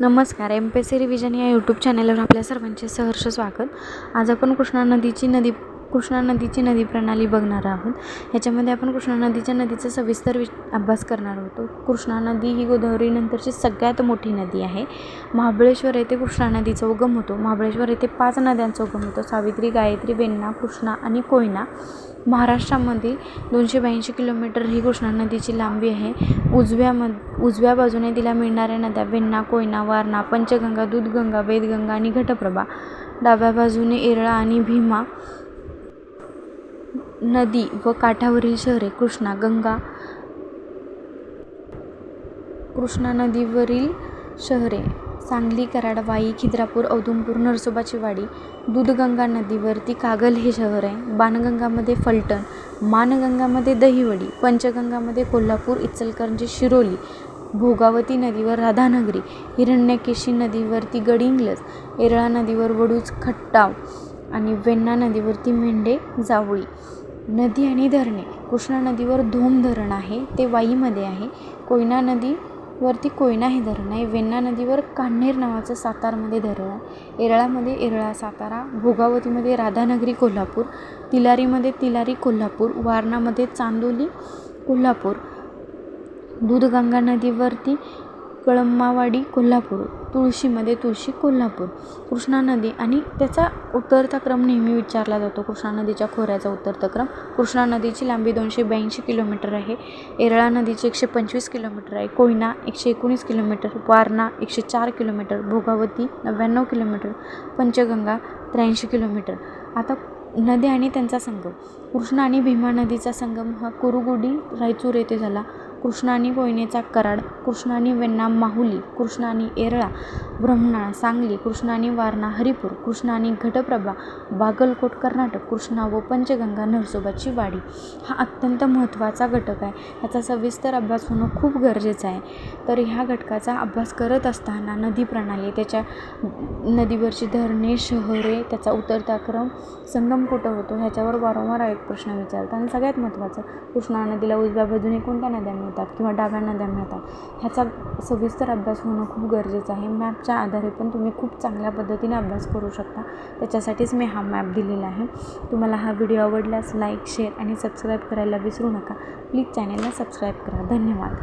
नमस्कार M P C revision या YouTube चॅनलवर आपल्या सर्वांचे सहर्ष स्वागत. आज आपण कृष्णा नदीची नदी कृष्णा नदीची नदी प्रणाली बघणार आहोत. ह्याच्यामध्ये आपण कृष्णा नदीच्या नदीचा सविस्तर वि अभ्यास करणार होतो कृष्णा नदी ही गोदावरीनंतरची सगळ्यात मोठी नदी आहे. महाबळेश्वर येथे कृष्णा नदीचा उगम होतो. महाबळेश्वर येथे पाच नद्यांचा उगम होतो. सावित्री गायत्री वेण्णा कृष्णा आणि कोयना. महाराष्ट्रामध्ये दोनशे ब्याऐंशी किलोमीटर ही कृष्णा नदीची लांबी आहे. उजव्यामध उजव्या बाजूने तिला मिळणाऱ्या नद्या वेण्णा कोयना वारणा पंचगंगा दूधगंगा वेदगंगा आणि घटप्रभा. डाव्या बाजूने एरळा आणि भीमा. नदी व काठावरील शहरे कृष्णा गंगा कृष्णा नदीवरील शहरे सांगली कराडवाई खिद्रापूर औदुंपूर नरसोबाची वाडी दूधगंगा नदीवरती कागल हे शहर आहे. बाणगंगामध्ये फलटण मानगंगामध्ये दहिवडी पंचगंगामध्ये कोल्हापूर इचलकरंजी शिरोली भोगावती नदीवर राधानगरी हिरण्यकेशी नदीवरती गडिंग्लज येरळा नदीवर वडूज खट्टाव आणि वेण्णा नदीवरती मेंढे जावळी. नदी आणि धरणे. कृष्णा नदीवर धोम धरण आहे ते वाईमध्ये आहे. कोयना नदीवरती कोयना हे धरण आहे. वेण्णा नदीवर कान्हेर नावाचं सातारमध्ये धरण आहे. येरळामध्ये येरळा सातारा भोगावतीमध्ये राधानगरी कोल्हापूर तिलारीमध्ये तिलारी कोल्हापूर वारणामध्ये चांदोली कोल्हापूर. दूधगंगा नदीवरती कळंबावाडी कोल्हापूर. तुळशीमध्ये तुळशी कोल्हापूर. कृष्णा नदी आणि त्याचा उतरता क्रम नेहमी विचारला जातो. कृष्णा नदीच्या खोऱ्याचा उतरता क्रम कृष्णा नदीची लांबी दोनशे ब्याऐंशी किलोमीटर आहे. येरळा नदीची एकशे पंचवीस किलोमीटर आहे. कोयना एकशे एकोणीस किलोमीटर. वारणा एकशे चार किलोमीटर. भोगावती नव्याण्णव किलोमीटर. पंचगंगा त्र्याऐंशी किलोमीटर. आता नद्या आणि त्यांचा संगम. कृष्णा आणि भीमा नदीचा संगम हा कुरुगुडी रायचूर येथे झाला. कृष्णा आणि कोयनेचा कराड कृष्णानी वेण्णा माहुली कृष्णानी एरळा येरळा सांगली कृष्णानी वारणा हरिपूर कृष्णानी घटप्रभा बागलकोट कर्नाटक कृष्णा व पंचगंगा नरसोबाची वाडी. हा अत्यंत महत्त्वाचा घटक आहे. ह्याचा सविस्तर अभ्यास होणं खूप गरजेचं आहे. तर ह्या घटकाचा अभ्यास करत असताना नदी प्रणाली त्याच्या नदीवरची धरणे शहरे त्याचा उतरता क्रम संगम कुठं होतो ह्याच्यावर वारंवार एक प्रश्न विचारतात. आणि सगळ्यात महत्त्वाचं कृष्णा नदीला उजव्या बाजूने कोणत्या नद्या मिळतात किंवा डाव्या नद्या मिळतात. ह्याचा सविस्तर अभ्यास होणं खूप गरजेचं आहे. मॅपच्या आधारे पण तुम्ही खूप चांगल्या पद्धतीने अभ्यास करू शकता. त्याच्यासाठीच मी हा मॅप दिलेला आहे. तुम्हाला हा व्हिडिओ आवडल्यास लाईक शेअर आणि सबस्क्राईब करायला विसरू नका. प्लीज चॅनेलला सबस्क्राईब करा. धन्यवाद.